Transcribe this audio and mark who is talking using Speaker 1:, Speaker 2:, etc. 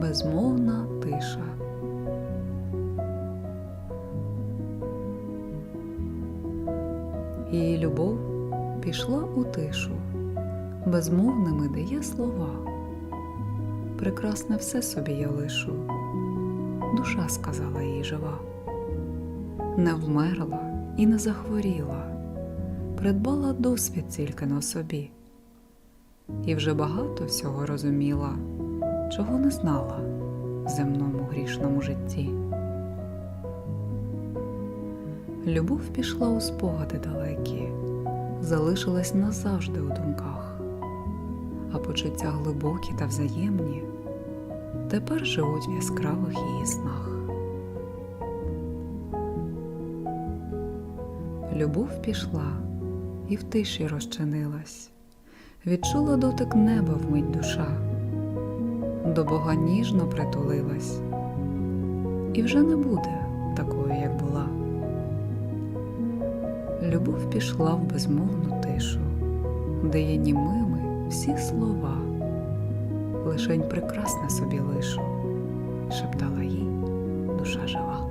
Speaker 1: безмовна тиша. Її любов пішла у тишу, безмовними дає слова. Прекрасне все собі я лишу, душа сказала їй жива, не вмерла і не захворіла, придбала досвід тільки на собі, і вже багато всього розуміла, чого не знала в земному грішному житті. Любов пішла у спогади далекі, залишилась назавжди у думках, а почуття глибокі та взаємні тепер живуть в яскравих її снах. Любов пішла і в тиші розчинилась, відчула дотик неба вмить душа, до Бога ніжно притулилась, і вже не буде такою, як була. Любов пішла в безмовну тишу, де є німими всі слова, лишень прекрасне собі лишу, шептала їй душа жива.